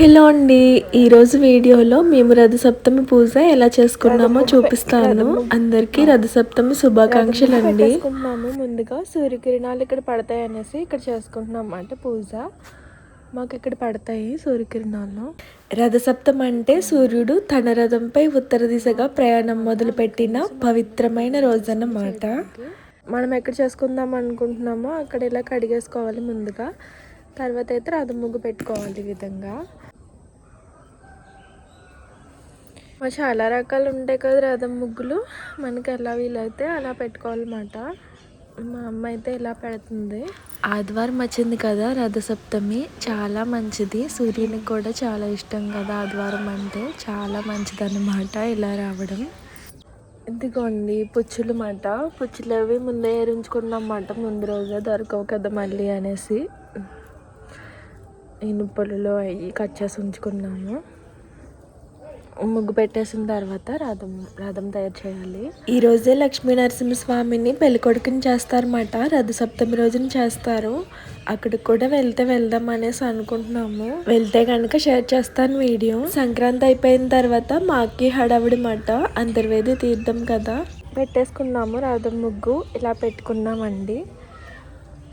Hello అండి ఈరోజు వీడియోలో మేము రథసప్తమి పూజ ఎలా చేసుకున్నామో చూపిస్తాను. అందరికీ రథసప్తమి శుభాకాంక్షలు అండి. ముందుగా సూర్యకిరణాలు ఇక్కడ పడతాయి అనేసి ఇక్కడ చేసుకుంటున్నాం అన్నమాట పూజ. మాకు ఇక్కడ పడతాయి సూర్యకిరణాలు. రథసప్తం అంటే సూర్యుడు తన రథంపై ఉత్తర దిశగా ప్రయాణం మొదలుపెట్టిన పవిత్రమైన రోజన్నమాట. మనం ఎక్కడ చేసుకుందాం అనుకుంటున్నామో అక్కడ ఇలా కడిగేసుకోవాలి ముందుగా. తర్వాత అయితే రథం ముగ్గు పెట్టుకోవాలి ఈ విధంగా మా చాలా రకాలు ఉంటాయి కదా రథం ముగ్గులు. మనకి ఎలా వీలైతే అలా పెట్టుకోవాలన్నమాట. మా అమ్మ అయితే ఇలా పెడుతుంది. ఆదివారం వచ్చింది కదా రథసప్తమి. చాలా మంచిది. సూర్యునికి కూడా చాలా ఇష్టం కదా ఆదివారం అంటే. చాలా మంచిది అన్నమాట ఇలా రావడం. ఇదిగోండి పుచ్చులు మాట. పుచ్చులు అవి ముందే ఏరించుకున్నాం అన్నమాట ముందు రోజే దొరకవు కదా మళ్ళీ అనేసి. ఇనుపలలో అవి కట్ చేసి ఉంచుకున్నాము ముగ్గు పెట్టేసిన తర్వాత రథం రథం తయారు చేయాలి. ఈ రోజే లక్ష్మీ నరసింహస్వామిని పెళ్ళికొడుకుని చేస్తారన్నమాట. రథ సప్తమి రోజున చేస్తారు. అక్కడికి కూడా వెళ్తే వెళ్దాం అనేసి అనుకుంటున్నాము. వెళ్తే కనుక షేర్ చేస్తాను వీడియో. సంక్రాంతి అయిపోయిన తర్వాత మాకి హడావిడి మాట అంతర్వేది తీర్థం కదా. పెట్టేసుకున్నాము రథం ముగ్గు. ఇలా పెట్టుకున్నామండి.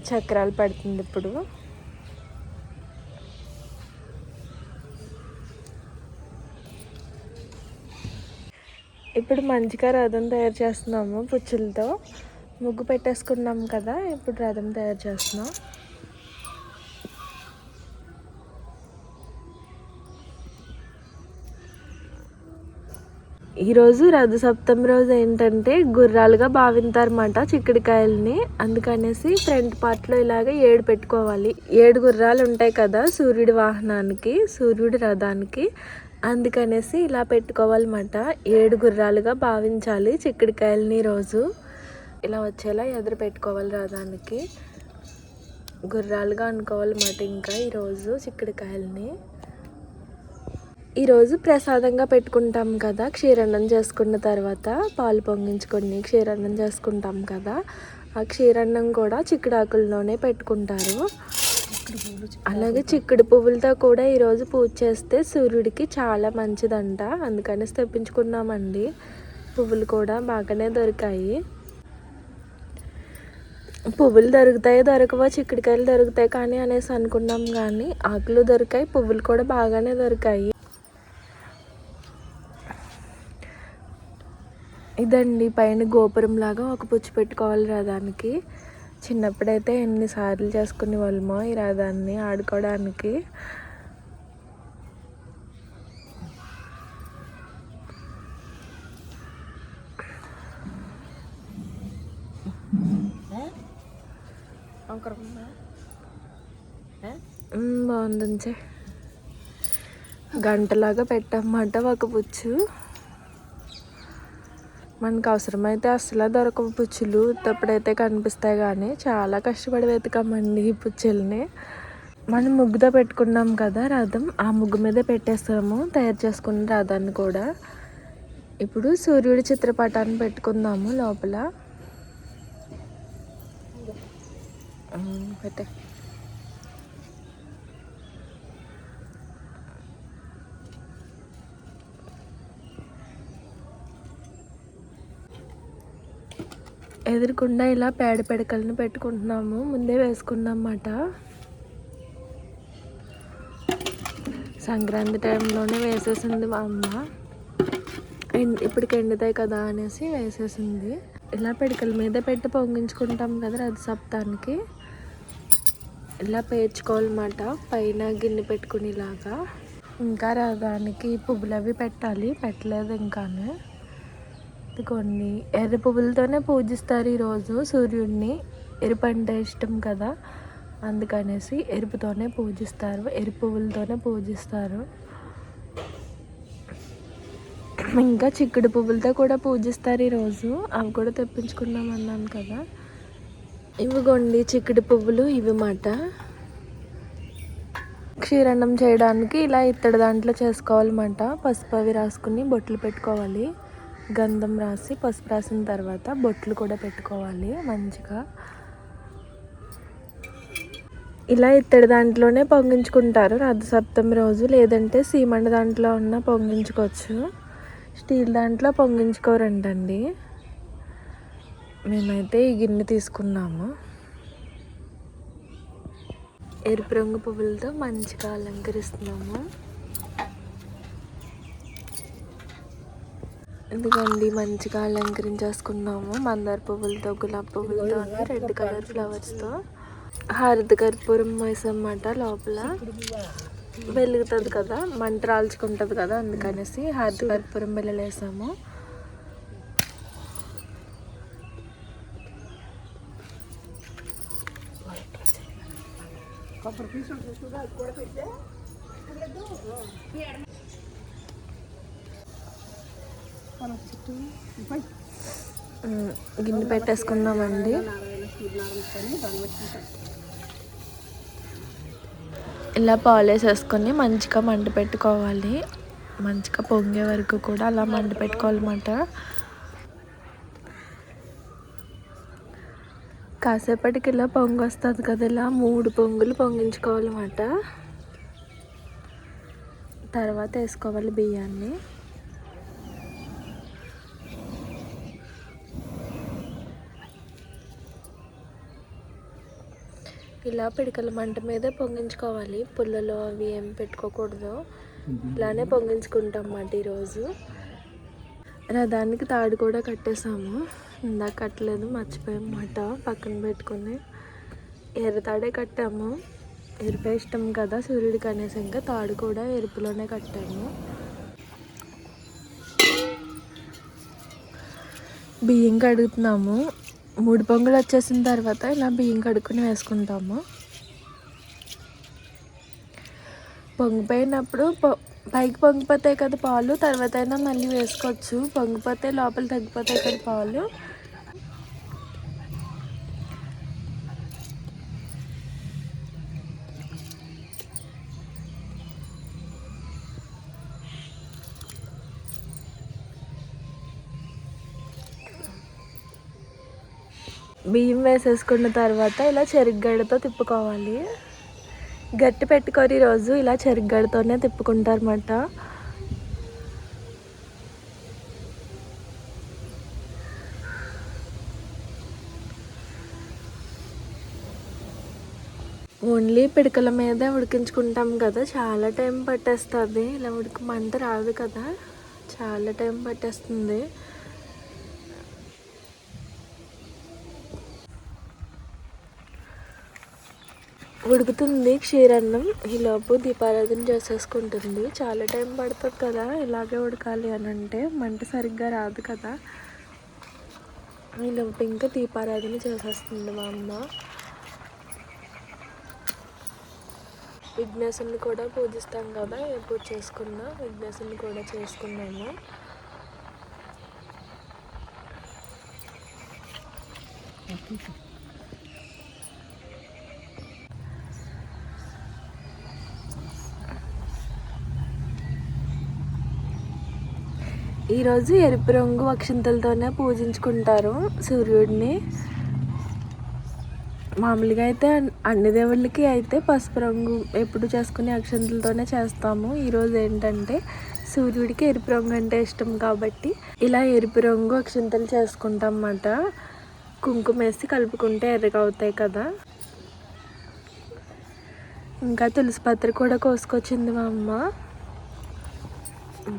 చక్రాలు పడుతుంది ఇప్పుడు. ఇప్పుడు మంచిగా రథం తయారు చేస్తున్నాము పుచ్చులతో. ముగ్గు పెట్టేసుకున్నాం కదా ఇప్పుడు రథం తయారు చేస్తున్నాం. ఈరోజు రథ సప్తమి రోజు ఏంటంటే గుర్రాలుగా భావింతారన్నమాట చిక్కుడుకాయలని. అందుకనేసి ఫ్రంట్ పార్ట్లో ఇలాగ ఏడు పెట్టుకోవాలి. ఏడు గుర్రాలు ఉంటాయి కదా సూర్యుడి వాహనానికి సూర్యుడి రథానికి. అందుకనేసి ఇలా పెట్టుకోవాలన్నమాట. ఏడు గుర్రాలుగా భావించాలి చిక్కుడుకాయలని రోజు. ఇలా వచ్చేలా ఎదురు పెట్టుకోవాలి రాదానికి గుర్రాలుగా అనుకోవాలన్నమాట ఇంకా ఈరోజు చిక్కుడుకాయలని. ఈరోజు ప్రసాదంగా పెట్టుకుంటాం కదా క్షీరన్నం చేసుకున్న తర్వాత పాలు పొంగించుకొని క్షీరన్నం చేసుకుంటాం కదా ఆ క్షీరన్నం కూడా చిక్కుడాకుల్లోనే పెట్టుకుంటారు. అలాగే చిక్కుడు పువ్వులతో కూడా ఈరోజు పూజ చేస్తే సూర్యుడికి చాలా మంచిదంట. అందుకని తెప్పించుకున్నామండి. పువ్వులు కూడా బాగానే దొరికాయి. పువ్వులు దొరుకుతాయి దొరకవో చిక్కుడుకాయలు దొరుకుతాయి కానీ అనేసి అనుకున్నాం కానీ ఆకులు దొరికాయి పువ్వులు కూడా బాగానే దొరికాయి. ఇదండి పైన గోపురం లాగా ఒక పుచ్చి పెట్టుకోవాలి రథానికి చిన్నప్పుడైతే ఎన్నిసార్లు చేసుకునే వాళ్ళమో ఈ రథాన్ని ఆడుకోవడానికి. బాగుంది గంటలాగా పెట్టమాట ఒక పుచ్చు మనకు అవసరమైతే అసలు దొరకవు పుచ్చులు. ఇప్పుడైతే కనిపిస్తాయి కానీ చాలా కష్టపడి వెతకమండి ఈ పుచ్చుల్ని. మనం ముగ్గుతో పెట్టుకున్నాం కదా రథం. ఆ ముగ్గు మీదే పెట్టేస్తాము. తయారు చేసుకున్న రథాన్ని కూడా. ఇప్పుడు సూర్యుడి చిత్రపటాన్ని పెట్టుకుందాము లోపల. పెట్టే. ఎదురుకుండా ఇలా పేడ పెడకలను పెట్టుకుంటున్నాము. ముందే వేసుకున్నమాట సంక్రాంతి టైంలోనే వేసేసింది మా అమ్మ. ఇప్పటికి ఎండుతాయి కదా అనేసి వేసేసింది. ఇలా పిడకల మీద పెట్టి పొంగించుకుంటాం కదా రథ సప్తానికి. ఇలా పేర్చుకోవాలన్నమాట. పైన గిన్నె పెట్టుకునేలాగా. ఇంకా రథానికి పువ్వులు అవి పెట్టాలి. పెట్టలేదు ఇంకానే. కొన్ని ఎర్ర పువ్వులతోనే పూజిస్తారు ఈరోజు సూర్యుడిని. ఎరుపు అంటే ఇష్టం కదా? అందుకనేసి ఎరుపుతోనే పూజిస్తారు ఎరుపు పువ్వులతోనే పూజిస్తారు. ఇంకా చిక్కుడు పువ్వులతో కూడా పూజిస్తారు ఈరోజు. అవి కూడా తెప్పించుకున్నాం అన్నాను కదా. ఇవిగోండి చిక్కుడు పువ్వులు ఇవి మాట క్షీరణం చేయడానికి ఇలా ఇత్తడి దాంట్లో చేసుకోవాలన్నమాట. పసుపు అవి రాసుకుని బొట్లు పెట్టుకోవాలి. గంధం రాసి పసుపు రాసిన తర్వాత బొట్లు కూడా పెట్టుకోవాలి మంచిగా. ఇలా ఇత్తడి దాంట్లోనే పొంగించుకుంటారు. రథసప్తమి రోజు లేదంటే సీమండ దాంట్లో ఉన్న పొంగించుకోవచ్చు. స్టీల్ దాంట్లో పొంగించుకోరంటండి. మేమైతే ఈ గిన్నె తీసుకున్నాము. ఎరుపు రంగు పువ్వులతో మంచిగా అలంకరిస్తున్నాము. ఇదిగోండి మంచిగా అలంకరించేసుకున్నాము. మందార పువ్వులతో గులాబీ పువ్వులతో రెడ్ కలర్ ఫ్లవర్స్తో. హరిత కర్పూరం వేసమాట లోపల. వెలుగుతుంది కదా మంట రాల్చుకుంటుంది కదా అందుకనేసి హరిత కర్పూరం బిళ్ళలు వేసాము. ఉమ్, గిన్నె పెట్టేసుకున్నామండి ఇలా పాలు వేసేసుకొని మంచిగా మంట పెట్టుకోవాలి. మంచిగా పొంగే వరకు కూడా అలా మంట పెట్టుకోవాలన్నమాట. కాసేపటికి ఇలా పొంగు వస్తుంది కదా ఇలా మూడు పొంగులు పొంగించుకోవాలన్నమాట. తర్వాత వేసుకోవాలి బియ్యాన్ని. ఇలా పిడికల మంట మీదే పొంగించుకోవాలి. పుల్లలు అవి ఏం పెట్టుకోకూడదు. ఇలానే పొంగించుకుంటాం అన్నమాట ఈరోజు రథానికి తాడు కూడా కట్టేసాము ఇందాక కట్టలేదు మర్చిపోయామన్నమాట. పక్కన పెట్టుకుని ఎర్ర తాడే కట్టాము. ఎరుపే ఇష్టం కదా సూర్యుడికి అనేసి ఇంకా తాడు కూడా ఎరుపులోనే కట్టాము. బియ్యం కడుగుతున్నాము. మూడు పొంగులు వచ్చేసిన తర్వాత ఇలా బియ్యం కడుక్కుని వేసుకుంటాము. పొంగిపోయినప్పుడు పొ- పైకి పొంగిపోతాయి కదా పాలు తర్వాత అయినా మళ్ళీ వేసుకోవచ్చు. పొంగిపోతే లోపల తగ్గిపోతాయి కదా పాలు. బియ్యం వేసేసుకున్న తర్వాత ఇలా చెరుగ్గడతో తిప్పుకోవాలి. గట్టి పెట్టుకొని రోజు ఇలా చెరుగ్గడతోనే తిప్పుకుంటారన్నమాట. ఓన్లీ పిడకల మీద ఉడికించుకుంటాం కదా చాలా టైం పట్టేస్తుంది. ఇలా ఉడికి మంట రాదు కదా చాలా టైం పట్టేస్తుంది. ఉడుకుతుంది క్షీరన్నం. ఈలోపు దీపారాధన చేసేసుకుంటుంది. చాలా టైం పడుతుంది కదా ఇలాగే ఉడకాలి అని అంటే మంట సరిగ్గా రాదు కదా. ఈలోపు ఇంకా దీపారాధన చేసేస్తుంది మా అమ్మ. విఘ్నేశుని కూడా పూజిస్తాం కదా ఏ పూజ చేసుకున్నా విఘ్నేశుని కూడా చేసుకున్నాము ఈరోజు ఎరుపు రంగు అక్షింతలతోనే పూజించుకుంటారు సూర్యుడిని. మామూలుగా అయితే అన్ని దేవుళ్ళకి అయితే పసుపు రంగు ఎప్పుడు చేసుకునే అక్షంతలతోనే చేస్తాము. ఈరోజు ఏంటంటే సూర్యుడికి ఎరుపు రంగు అంటే ఇష్టం కాబట్టి ఇలా ఎరుపు రంగు అక్షింతలు చేసుకుంటాం అన్నమాట కుంకుమ వేసి కలుపుకుంటే ఎర్రగా అవుతాయి కదా. ఇంకా తులసి పత్రి కూడా కోసుకొచ్చింది మా అమ్మ.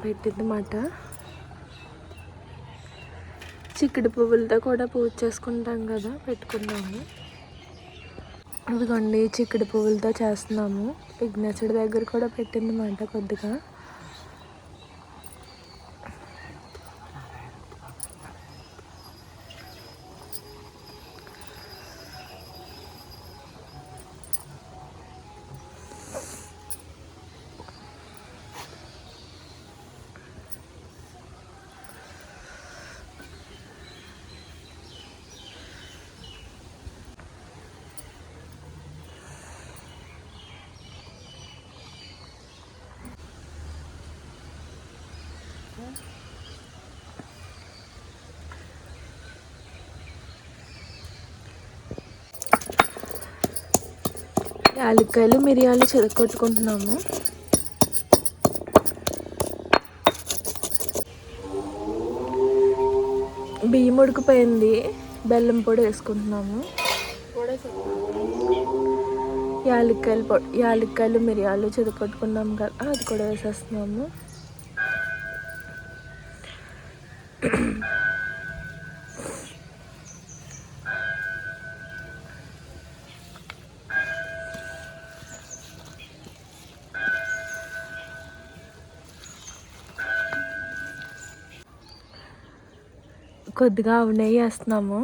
పెట్టింది మాట. చిక్కుడు పువ్వులతో కూడా పూజ చేసుకుంటాం కదా పెట్టుకున్నాము ఇదిగోండి చిక్కుడు పువ్వులతో చేస్తున్నాము. విఘ్నేశ్వరుడి దగ్గర కూడా పెట్టింది మాట కొద్దిగా. యాలక్కాయలు మిరియాలు చెదకొట్టుకుంటున్నాము బియ్యం ఉడికిపోయింది. బెల్లం పొడి వేసుకుంటున్నాము. యాలక్కాయలు పొడి యాలక్కాయలు మిరియాలు చెదకొట్టుకున్నాము కదా అది కూడా వేసేస్తున్నాము. కొద్దిగా నెయ్యి వేస్తున్నాము.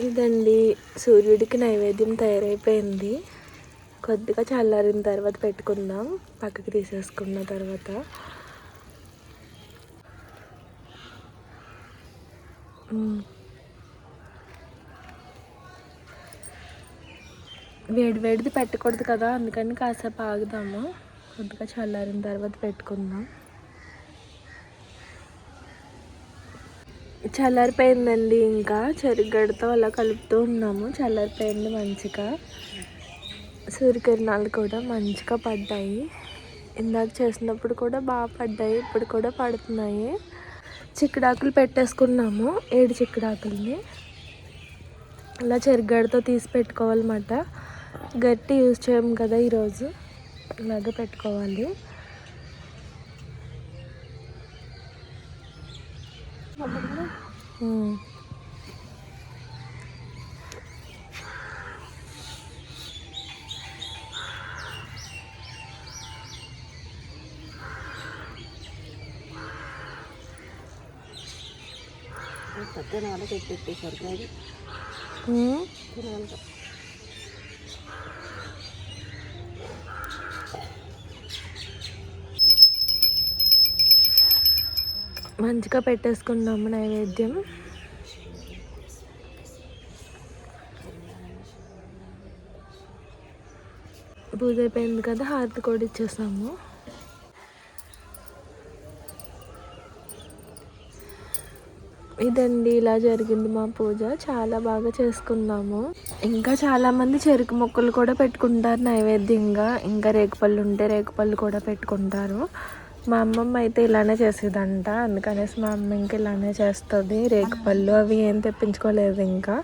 ఇదండి సూర్యుడికి నైవేద్యం తయారైపోయింది. కొద్దిగా చల్లారిన తర్వాత పెట్టుకుందాం. పక్కకి తీసేసుకున్న తర్వాత. Mm. వేడి వేడిది పెట్టకూడదు కదా అందుకని కాసేపు ఆగుదాము. కొద్దిగా చల్లారిన తర్వాత పెట్టుకుందాం. చల్లారిపోయిందండి ఇంకా. చెరుగడతో అలా కలుపుతూ ఉన్నాము. చల్లారిపోయింది మంచిగా. సూర్యకిరణాలు కూడా మంచిగా పడ్డాయి. ఇందాక చేసినప్పుడు కూడా బాగా పడ్డాయి ఇప్పుడు కూడా పడుతున్నాయి. చిక్కుడాకులు పెట్టేసుకున్నాము ఏడు చిక్కుడాకుల్ని. అలా చెరుగడతో తీసి పెట్టుకోవాలన్నమాట. గట్టి యూజ్ చేయము కదా ఈరోజు. ఇలాగే పెట్టుకోవాలి. ఉమ్. తినాలి పెట్టేసారు కాదు మంచిగా పెట్టేసుకున్నాము నైవేద్యం. పూజ అయిపోయింది కదా హారతి కూడా ఇచ్చేసాము. ఇదండి ఇలా జరిగింది మా పూజ. చాలా బాగా చేసుకున్నాము. ఇంకా చాలామంది చెరుకు మొక్కలు కూడా పెట్టుకుంటారు నైవేద్యంగా. ఇంకా రేగుపళ్ళు ఉంటే రేగుపళ్ళు కూడా పెట్టుకుంటారు. మా అమ్మమ్మ అయితే ఇలానే చేసేదంట. అందుకనేసి మా అమ్మ ఇంకా ఇలానే చేస్తుంది. రేగుపళ్ళు అవి ఏం తెప్పించుకోలేదు ఇంకా.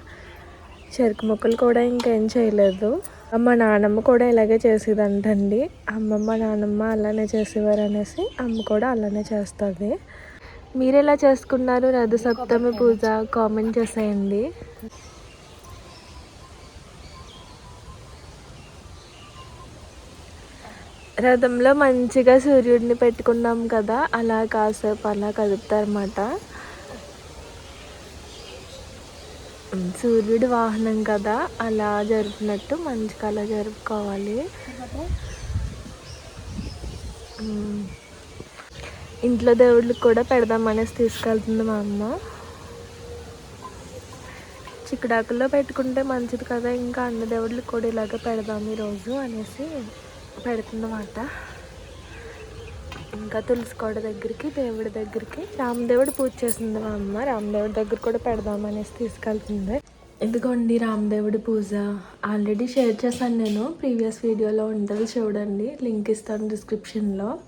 చెరుకు ముక్కలు కూడా ఇంకేం చేయలేదు. మా నానమ్మ కూడా ఇలాగే చేసేదంటండి. అమ్మమ్మ నానమ్మ అలానే చేసేవారు అనేసి అమ్మ కూడా అలానే చేస్తుంది. మీరు ఎలా చేసుకున్నారు రథ సప్తమి పూజ? కామెంట్ చేసేయండి. రథంలో మంచిగా సూర్యుడిని పెట్టుకున్నాం కదా అలా కాసేపు అలా కదుపుతారన్నమాట. సూర్యుడి వాహనం కదా అలా జరుపునట్టు మంచిగా అలా జరుపుకోవాలి. ఇంట్లో దేవుళ్ళకి కూడా పెడదామనేసి తీసుకెళ్తుంది మా అమ్మ. చిక్కుడాకుల్లో పెట్టుకుంటే మంచిది కదా ఇంకా అన్ని దేవుళ్ళకి కూడా ఇలాగ పెడదాం ఈరోజు అనేసి పెడుతుందన్నమాట ఇంకా తులసికోట దగ్గరికి దేవుడి దగ్గరికి రామదేవుడు పూజ చేసింది మా అమ్మ. రామదేవుడి దగ్గర కూడా పెడదాం అనేసి తీసుకెళ్తుంది. ఇదిగోండి రామదేవుడి పూజ. ఆల్రెడీ షేర్ చేశాను నేను. ప్రీవియస్ వీడియోలో ఉంటుంది చూడండి. లింక్ ఇస్తాను డిస్క్రిప్షన్లో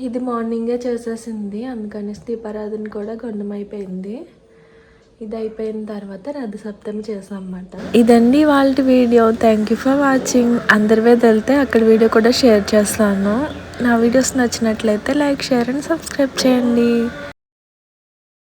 ఇది మార్నింగే చేసేసింది. అందుకనేసి దీపారాధన కూడా గొండమైపోయింది ఇది అయిపోయిన తర్వాత రథ సప్తమి చేసాం ఇదండి వాళ్ళ video. Thank you for watching అందరి మీద వెళ్తే అక్కడ వీడియో కూడా షేర్ చేస్తాను. నా వీడియోస్ నచ్చినట్లయితే లైక్ షేర్ అండ్ సబ్స్క్రైబ్ చేయండి.